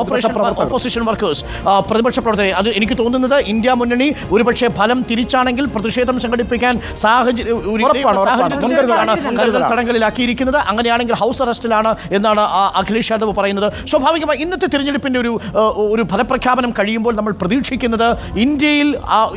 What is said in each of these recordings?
Operation. Opposition workers പ്രതിപക്ഷ പ്രവർത്തകർ. അത് എനിക്ക് തോന്നുന്നത് ഇന്ത്യ മുന്നണി ഒരുപക്ഷെ ഫലം തിരിച്ചാണെങ്കിൽ പ്രതിഷേധം സംഘടിപ്പിക്കാൻ സാഹചര്യം തടങ്കലിലാക്കിയിരിക്കുന്നത്. അങ്ങനെയാണെങ്കിൽ ഹൗസ് അറസ്റ്റിലാണ് എന്നാണ് അഖിലേഷ് യാദവ് പറയുന്നത്. സ്വാഭാവികമായി ഇന്നത്തെ തിരഞ്ഞെടുപ്പിന്റെ ഒരു ഒരു ഫലപ്രഖ്യാപനം കഴിയുമ്പോൾ നമ്മൾ പ്രതീക്ഷിക്കുന്നത് ഇന്ത്യയിൽ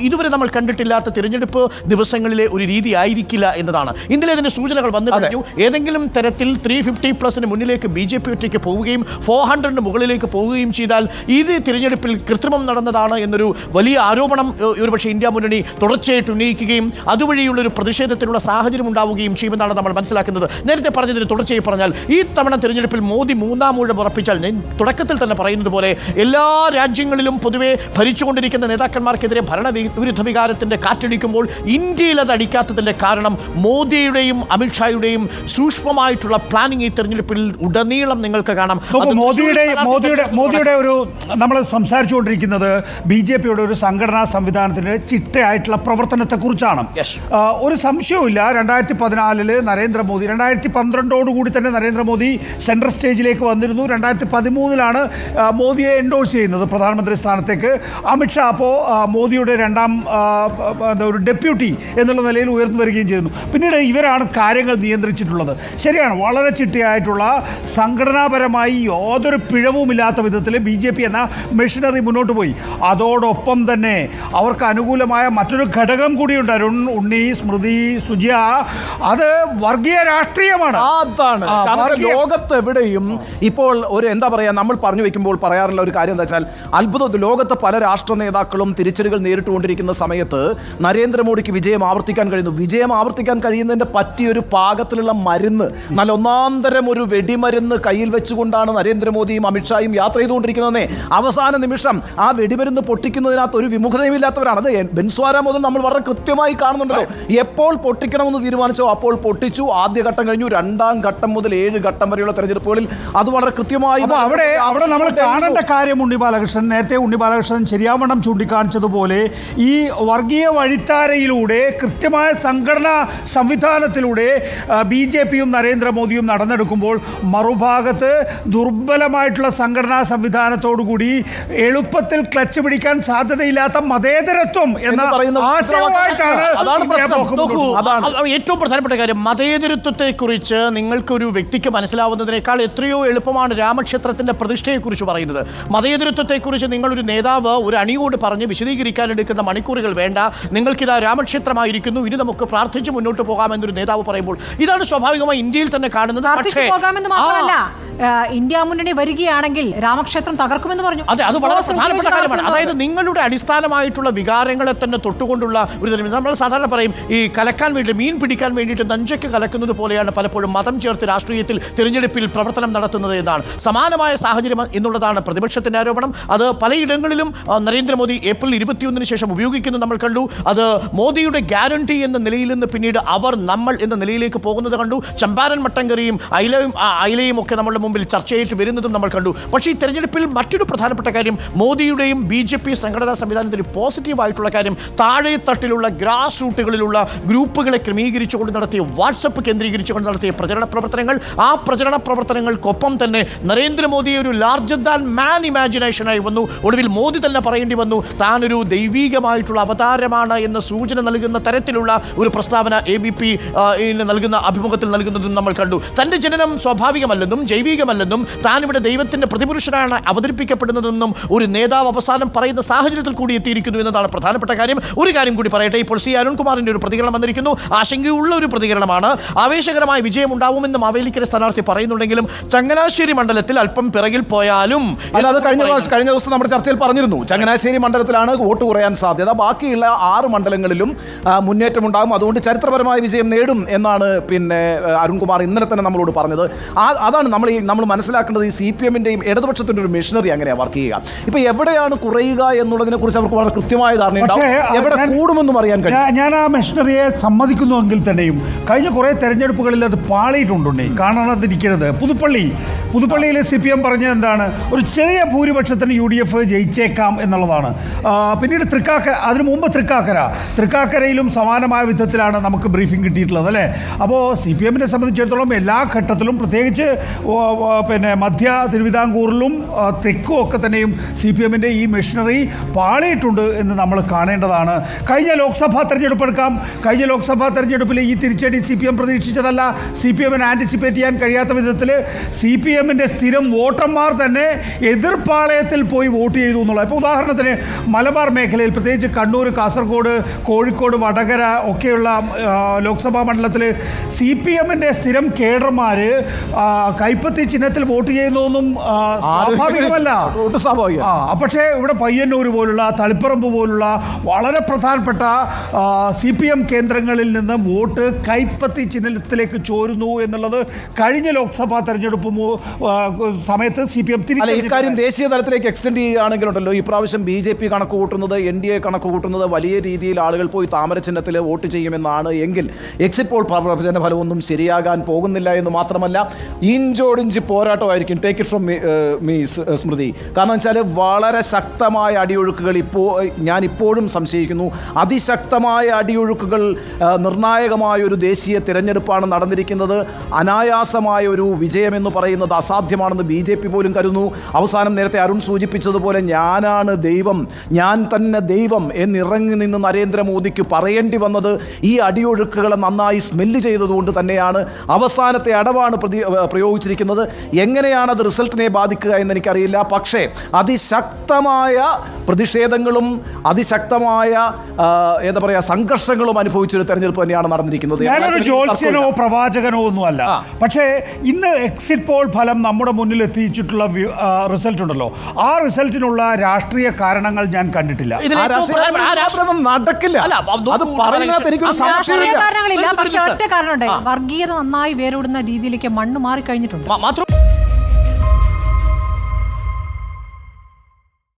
ഇതുവരെ നമ്മൾ കണ്ടിട്ടില്ലാത്ത തിരഞ്ഞെടുപ്പ് ദിവസങ്ങളിലെ ഒരു രീതി ആയിരിക്കില്ല എന്നതാണ്. ഇന്നലെ അതിന്റെ സൂചനകൾ വന്നു. കഴിഞ്ഞു. ഏതെങ്കിലും തരത്തിൽ ത്രീ ഫിഫ്റ്റി പ്ലസിന് മുന്നിലേക്ക് ബി ജെ പി ഒറ്റയ്ക്ക് പോവുകയും ഫോർ ഹൺഡ്രഡിന് മുകളിലേക്ക് പോവുകയും ചെയ്താൽ ഇത് തിരഞ്ഞെടുപ്പിൽ കൃത്രിമം നടന്നതാണ് എന്നൊരു വലിയ ആരോപണം ഒരു ഒരുപക്ഷെ ഇന്ത്യ മുന്നണി തുടർച്ചയായിട്ട് ഉന്നയിക്കുകയും അതുവഴിയുള്ള ഒരു പ്രതിഷേധത്തിനുള്ള സാഹചര്യം ഉണ്ടാവുകയും ചെയ്യുമെന്നാണ് നമ്മൾ മനസ്സിലാക്കുന്നത്. നേരത്തെ പറഞ്ഞതിന് തുടർച്ചയായി പറഞ്ഞാൽ ഈ തവണ തിരഞ്ഞെടുപ്പിൽ മോദി മൂന്നാം ഊഴം ഉറപ്പിച്ചാൽ ഞാൻ തുടക്കത്തിൽ തന്നെ പറയുന്നത് പോലെ എല്ലാ രാജ്യങ്ങളിലും പൊതുവെ ഭരിച്ചുകൊണ്ടിരിക്കുന്ന നേതാക്കന്മാർക്കെതിരെ ഭരണവിരുദ്ധ വികാരത്തിന്റെ കാറ്റടിക്കുമ്പോൾ ഇന്ത്യയിൽ അത് അടിക്കാത്തതിന്റെ കാരണം മോദിയുടെയും അമിത്ഷായുടെയും സൂക്ഷ്മമായിട്ടുള്ള പ്ലാനിങ് ഈ തെരഞ്ഞെടുപ്പിൽ ഉടനീളം നിങ്ങൾക്ക് കാണാം. മോദിയുടെ മോദിയുടെ മോദിയുടെ ഒരു നമ്മൾ സംസാരിച്ചുകൊണ്ടിരിക്കുന്നത് ബി ജെ പിയുടെ ഒരു സംഘടനാ സംവിധാനത്തിന്റെ ചിട്ടയായിട്ടുള്ള പ്രവർത്തനത്തെക്കുറിച്ചാണ്. ഒരു സംശയവുമില്ല. രണ്ടായിരത്തി പതിനാലിൽ നരേന്ദ്രമോദി രണ്ടായിരത്തി പന്ത്രണ്ടോടുകൂടി തന്നെ നരേന്ദ്രമോദി സെൻട്രൽ സ്റ്റേജിലേക്ക് വന്നിരുന്നു. രണ്ടായിരത്തി പതിമൂന്നിലാണ് മോദിയെ എൻഡോഴ്സ് ചെയ്യുന്നത് പ്രധാനമന്ത്രി സ്ഥാനത്തേക്ക്. അമിത്ഷാ അപ്പോൾ മോദിയുടെ രണ്ടാം എന്താ ഒരു ഡെപ്യൂട്ടി എന്നുള്ള നിലയിൽ ഉയർന്നു വരികയും ചെയ്യുന്നു പിന്നീട് ഇവരാണ് കാര്യങ്ങൾ നിയന്ത്രിച്ചിട്ടുള്ളത്. ശരിയാണ് വളരെ ചിട്ടയായിട്ടുള്ള സംഘടനാപരമായി യാതൊരു പിഴവുമില്ലാത്ത വിധത്തിൽ ബി ജെ പി എന്ന മെഷീനറി മുന്നോട്ട് പോയി. അതോടൊപ്പം തന്നെ അവർക്ക് അനുകൂലമായ മറ്റൊരു ഘടകം കൂടിയുണ്ട് അരുൺ ഉണ്ണി സ്മൃതി സുജിയ. അത് വർഗീയ രാഷ്ട്രീയമാണ്. അതാണ്. ലോകത്ത് എവിടെയും ഇപ്പോൾ ഒരു എന്താ പറയാ നമ്മൾ പറഞ്ഞു വെക്കുമ്പോൾ പറയാറുള്ള ഒരു കാര്യം എന്താ വെച്ചാൽ അത്ഭുതം ലോകത്ത് പല രാഷ്ട്ര നേതാക്കളും തിരിച്ചടികൾ നേരിട്ടുകൊണ്ടിരിക്കുന്ന സമയത്ത് നരേന്ദ്രമോദിക്ക് വിജയം ആവർത്തിക്കാൻ കഴിയുന്നു. വിജയം ആവർത്തിക്കാൻ കഴിയുന്നതിന്റെ പറ്റിയൊരു പാകത്തിലുള്ള മരുന്ന് നല്ല ഒന്നാന്തരം ഒരു വെടിമരുന്ന് കയ്യിൽ വെച്ചുകൊണ്ടാണ് നരേന്ദ്രമോദിയും അമിത്ഷായും യാത്ര ചെയ്തുകൊണ്ടിരിക്കുന്നതെന്നേ അവസാന നിമിഷം ആ വെടിമരുന്ന് പൊട്ടിക്കുന്നതിനകത്ത് ഒരു വിമുഖതയുമില്ലാത്തവരാണ്. അത് ബെൻസ്വാര മുതൽ നമ്മൾ വളരെ കൃത്യമായി കാണുന്നുണ്ടല്ലോ. എപ്പോൾ പൊട്ടിക്കണമെന്ന് തീരുമാനിച്ചോ അപ്പോൾ പൊട്ടിച്ചു. ആദ്യ ഘട്ടം കഴിഞ്ഞു. രണ്ടാം ഘട്ടം മുതൽ ഏഴ് ഘട്ടം വരെയുള്ള തെരഞ്ഞെടുപ്പുകളിൽ അത് വളരെ കൃത്യമായി അവിടെ അവിടെ നമ്മൾ കാണേണ്ട കാര്യം ഉണ്ണി ബാലകൃഷ്ണൻ നേരത്തെ ഉണ്ണി ബാലകൃഷ്ണൻ ശരിയാവണ്ണം ചൂണ്ടിക്കാണിച്ചതുപോലെ ഈ വർഗീയ വഴിത്താരയിലൂടെ കൃത്യമായ സംഘടനാ സംവിധാനത്തിലൂടെ ബി ജെ പിയും നരേന്ദ്രമോദിയും നടന്നെടുക്കുമ്പോൾ മറുഭാഗത്ത് ദുർബലമായിട്ടുള്ള സംഘടനാ സംവിധാനത്തോടുകൂടി എളുപ്പത്തിൽ ക്ലച്ച് പിടിക്കാൻ സാധ്യതയില്ലാത്ത മതേതരത്വം എന്ന പറയുന്ന അതാണ് പ്രശ്നം. നോക്കൂ അതാണ്. അ- അ- ഏറ്റവും പ്രധാനപ്പെട്ട കാര്യം മതേതരത്വത്തെക്കുറിച്ച് നിങ്ങൾക്കൊരു വ്യക്തിക്ക് മനസ്സിലാവുന്നതിനേക്കാൾ എത്രയോ എളുപ്പമാണ് രാമക്ഷേത്രത്തിന്റെ പ്രതിഷ്ഠയെക്കുറിച്ച് പറയുന്നത്. മതേതരത്വത്തെക്കുറിച്ച് നിങ്ങളൊരു നേതാവ് ഒരു അണിയോട് പറഞ്ഞ് വിശദീകരിക്കാൻ എടുക്കുന്ന മണിക്കൂറുകൾ വേണ്ട. നിങ്ങൾക്കിതാ രാമക്ഷേത്രമായിരിക്കുന്നു. ഇനി നമുക്ക് പ്രാർത്ഥിച്ച് മുന്നോട്ട് പോകാമെന്നൊരു നേതാവ് പറയുമ്പോൾ ഇതാണ് സ്വാഭാവികമായി ഇന്ത്യയിൽ തന്നെ കാണുന്നത്. പക്ഷേ ഇന്ത്യ മുന്നണി വരികയാണെങ്കിൽ രാമക്ഷേത്രം തകർക്കുമെന്ന് പറഞ്ഞു. അതെ അത് വളരെ പ്രധാനപ്പെട്ട കാര്യമാണ്. അതായത് നിങ്ങളുടെ അടിസ്ഥാനമായിട്ടുള്ള വികാരങ്ങളെ തന്നെ തൊട്ടുകൊണ്ടുള്ള ഒരു നമ്മൾ സാധാരണ പറയും ഈ കലക്കാൻ വേണ്ടി മീൻ പിടിക്കാൻ വേണ്ടിയിട്ട് നഞ്ചയ്ക്ക് കലക്കുന്നത് പോലെയാണ് പലപ്പോഴും മതം ചേർത്ത് രാഷ്ട്രീയത്തിൽ തിരഞ്ഞെടുപ്പിൽ പ്രവർത്തനം നടത്തുന്നത് എന്നാണ്. സമാനമായ സാഹചര്യം എന്നുള്ളതാണ് പ്രതിപക്ഷത്തിന്റെ ആരോപണം. അത് പലയിടങ്ങളിലും നരേന്ദ്രമോദി ഏപ്രിൽ ഇരുപത്തിയൊന്നിന് ശേഷം ഉപയോഗിക്കുന്നത് നമ്മൾ കണ്ടു. അത് മോദിയുടെ ഗ്യാരണ്ടി എന്ന നിലയിൽ നിന്ന് പിന്നീട് അവർ നമ്മൾ എന്ന നിലയിലേക്ക് പോകുന്നത് കണ്ടു. ചമ്പാരൻ മട്ടങ്കറിയും അയിലയും ഐലയും അയിലയും ഒക്കെ നമ്മളുടെ മുമ്പിൽ ചർച്ചയായിട്ട് വരുന്നതും നമ്മൾ കണ്ടു. പക്ഷേ ഈ തെരഞ്ഞെടുപ്പിൽ മറ്റൊരു പ്രധാനപ്പെട്ട കാര്യം മോദിയുടെയും ബി ജെ പി സംഘടനാ സംവിധാനത്തിന് പോസിറ്റീവായിട്ടുള്ള കാര്യം താഴെ തട്ടിലുള്ള ഗ്രാസ് റൂട്ടുകളിലുള്ള ഗ്രൂപ്പുകളെ ക്രമീകരിച്ചുകൊണ്ട് നടത്തിയ വാട്സപ്പ് കേന്ദ്രീകരിച്ചുകൊണ്ട് നടത്തിയ പ്രചരണ പ്രവർത്തനങ്ങൾ ആ പ്രചരണ പ്രവർത്തനങ്ങൾക്കൊപ്പം തന്നെ നരേന്ദ്രമോദിയെ ഒരു ലാർജർ ദാൻ മാൻ ഇമാജിനേഷനായി വന്നു. ഒടുവിൽ മോദി തന്നെ പറയേണ്ടി വന്നു താനൊരു ദൈവീകമായിട്ടുള്ള അവതാരമാണ് എന്ന സൂചന നൽകുന്ന തരത്തിലുള്ള ഒരു പ്രസ്താവന എ ബി പി നൽകുന്ന അഭിമുഖത്തിൽ നൽകുന്നതും നമ്മൾ കണ്ടു. തന്റെ ജനനം സ്വാഭാവികമല്ലെന്നും ജൈവികമല്ലെന്നും താൻ ഇവിടെ ദൈവത്തിന്റെ പ്രതിപുരുഷനാണ് അവതരിപ്പിക്കപ്പെടുന്നതെന്നും ഒരു നേതാവ് അവസാനം പറയുന്ന സാഹചര്യത്തിൽ കൂടി എത്തിയിരിക്കുന്നു എന്നതാണ് പ്രധാനപ്പെട്ട കാര്യം. ഒരു കാര്യം കൂടി പറയട്ടെ ഇപ്പോൾ സി അരുൺകുമാറിന്റെ ഒരു പ്രതികരണം വന്നിരിക്കുന്നു. ആശങ്കയുള്ള ഒരു പ്രതികരണമാണ്. ആവേശകരമായ വിജയം ഉണ്ടാവുമെന്ന് മാവേലിക്കര സ്ഥാനാർത്ഥി പറയുന്നുണ്ടെങ്കിലും ചങ്ങനാശ്ശേരി മണ്ഡലത്തിൽ അല്പം പിറകിൽ പോയാലും അല്ല അത് കഴിഞ്ഞ കഴിഞ്ഞ ദിവസം നമ്മുടെ ചർച്ചയിൽ പറഞ്ഞിരുന്നു. ചങ്ങനാശ്ശേരി മണ്ഡലത്തിലാണ് വോട്ട് കുറയാൻ സാധ്യത. ബാക്കിയുള്ള ആറ് മണ്ഡലങ്ങളിലും മുന്നേറ്റം ഉണ്ടാകും അതുകൊണ്ട് ചരിത്രപരമായ വിജയം നേടും എന്നാണ് പിന്നെ അരുൺകുമാർ ഇന്നലെ തന്നെ നമ്മളോട് പറഞ്ഞത്. അതാണ് നമ്മൾ ഈ നമ്മൾ മനസ്സിലാക്കേണ്ടത് ഈ സി പി എമ്മിന്റെയും ഇടതുപക്ഷത്തിന്റെ ഒരു മെഷീനറി അങ്ങനെയാണ് വർക്ക് ചെയ്യുക. ഇപ്പോൾ എവിടെയാണ് കുറയുക എന്നുള്ളതിനെ കുറിച്ച് അവർക്ക് വളരെ കൃത്യമായ ധാരണയുണ്ടാവും എവിടെ കൂടുമെന്നും അറിയാൻ കഴിയും. ഞാൻ- ആ മെഷീനറിയെ സമ്മതിക്കുന്നുവെങ്കിൽ തന്നെയും കഴിഞ്ഞ കുറേ തെരഞ്ഞെടുപ്പുകളിൽ അത് പാളിയിട്ടുണ്ടുണ്ടേ കാണാതിരിക്കരുത്. പുതുപ്പള്ളി. പുതുപ്പള്ളിയിലെ സി പി എം പറഞ്ഞത് എന്താണ്? ഒരു ചെറിയ ഭൂരിപക്ഷത്തിന് യു ഡി എഫ് ജയിച്ചേക്കാം എന്നുള്ളതാണ്. പിന്നീട് തൃക്കാക്കര അതിനു മുമ്പ് തൃക്കാക്കര. തൃക്കാക്കരയിലും സമാനമായ വിധത്തിലാണ് നമുക്ക് ബ്രീഫിംഗ് കിട്ടിയിട്ടുള്ളത് അല്ലേ? അപ്പോൾ സി പി എമ്മിനെ സംബന്ധിച്ചിടത്തോളം എല്ലാ ഘട്ടത്തിലും പ്രത്യേകിച്ച് പിന്നെ മധ്യ തിരുവിതാംകൂറിലും തെക്കും ഒക്കെ തന്നെയും സി പി എമ്മിന്റെ ഈ മെഷീനറി പാളിയിട്ടുണ്ട് എന്ന് നമ്മൾ കാണേണ്ടതാണ്. കഴിഞ്ഞ ലോക്സഭാ തെരഞ്ഞെടുപ്പ് എടുക്കാം. കഴിഞ്ഞ ലോക്സഭാ തെരഞ്ഞെടുപ്പിൽ ഈ തിരിച്ചടി സി പി എം പ്രതീക്ഷിച്ചതല്ല. സി പി എമ്മിന് ആന്റിസിപ്പേറ്റ് ചെയ്യാൻ കഴിയാത്ത വിധത്തിൽ സി പി എമ്മിന്റെ സ്ഥിരം വോട്ടർമാർ തന്നെ എതിർപ്പാളയത്തിൽ പോയി വോട്ട് ചെയ്തു എന്നുള്ളത് ഇപ്പോൾ ഉദാഹരണത്തിന് മലബാർ മേഖലയിൽ പ്രത്യേകിച്ച് കണ്ണൂർ കാസർഗോഡ് കോഴിക്കോട് വടകര ഒക്കെയുള്ള ലോക്സഭാ മണ്ഡലത്തിൽ സി പി എമ്മിന്റെ സ്ഥിരം കേഡർമാർ കൈപ്പത്തി ചിഹ്നത്തിൽ വോട്ട് ചെയ്യുന്നതൊന്നും ആ, സ്വാഭാവികമല്ല. വോട്ട് സ്വാഭാവികം. ആ പക്ഷേ ഇവിടെ പയ്യന്നൂർ പോലുള്ള തളിപ്പറമ്പ് പോലുള്ള വളരെ പ്രധാനപ്പെട്ട സി പി എം കേന്ദ്രങ്ങളിൽ നിന്ന് വോട്ട് കൈപ്പത്തി ചിഹ്നത്തിലേക്ക് ചോരുന്നു എന്നുള്ളത് കഴിഞ്ഞ ലോക്സഭാ തെരഞ്ഞെടുപ്പ് മു- ആ, സമയത്ത് സി പി എം അല്ല ഇക്കാര്യം ദേശീയ തലത്തിലേക്ക് എക്സ്റ്റെൻഡ് ചെയ്യുകയാണെങ്കിലുണ്ടല്ലോ. ഇപ്രാവശ്യം ബി ജെ പി കണക്ക് കൂട്ടുന്നത് എൻ ഡി എ കണക്ക് കൂട്ടുന്നത് വലിയ രീതിയിൽ ആളുകൾ പോയി താമര ചിഹ്നത്തിൽ വോട്ട് ചെയ്യുമെന്നാണ് എങ്കിൽ എക്സിറ്റ് പോൾ പ്രവചന ഫലമൊന്നും ശരിയാകാൻ പോകുന്നില്ല എന്ന് മാത്രമല്ല ഇഞ്ചോടിഞ്ച് പോരാട്ടമായിരിക്കും take it from me Smriti. കാരണം വെച്ചാൽ വളരെ ശക്തമായ അടിയൊഴുക്കുകൾ ഇപ്പോൾ ഞാൻ ഇപ്പോഴും സംശയിക്കുന്നു. അതിശക്തമായ അടിയൊഴുക്കുകൾ നിർണായകമായ ഒരു ദേശീയ തിരഞ്ഞെടുപ്പാണ് നടന്നിരിക്കുന്നത്. അനായാസമായ ഒരു വിജയമെന്ന് പറയുന്നത് അസാധ്യമാണെന്ന് ബി ജെ പി പോലും കരുതുന്നു. അവസാനം നേരത്തെ അരുൺ സൂചിപ്പിച്ചതുപോലെ ഞാനാണ് ദൈവം ഞാൻ തന്നെ ദൈവം എന്നിറങ്ങി നിന്ന് നരേന്ദ്രമോദിക്ക് പറയേണ്ടി വന്നത് ഈ അടിയൊഴുക്കുകളെ നന്നായി സ്മെല്ല് ചെയ്തതുകൊണ്ട് തന്നെയാണ്. അവസാനത്തെ അടവാണ് പ്രതി പ്രയോഗിച്ചിരിക്കുന്നത്. എങ്ങനെയാണ് അത് റിസൾട്ടിനെ ബാധിക്കുക എന്ന് എനിക്കറിയില്ല. പക്ഷേ അതിശക്തമായ പ്രതിഷേധങ്ങളും അതിശക്തമായ എന്താ പറയുക സംഘർഷങ്ങളും അനുഭവിച്ചൊരു തെരഞ്ഞെടുപ്പ് തന്നെയാണ് നടന്നിരിക്കുന്നത്. ഞാനൊരു ജ്യോത്സ്യനോ പ്രവാചകനോ ഒന്നുമല്ല. അല്ല പക്ഷേ ഇന്ന് എക്സിറ്റ് പോൾ ഫലം നമ്മുടെ മുന്നിൽ എത്തിച്ചിട്ടുള്ള റിസൾട്ട് ഉണ്ടല്ലോ. ആ റിസൾട്ടിനുള്ള രാഷ്ട്രീയ കാരണങ്ങൾ ഞാൻ കണ്ടിട്ടില്ല. നടക്കില്ല. അത് പറയുന്നതിനകത്ത് എനിക്കൊരു സംശയമില്ല. കാരണങ്ങളില്ല. ഒരു പക്ഷെ ഒറ്റ കാരണം ആ. വർഗീയത നന്നായി വേരോടുന്ന രീതിയിലേക്ക് മണ്ണ് മാറിക്കഴിഞ്ഞിട്ടുണ്ട് മാ- മാത്രം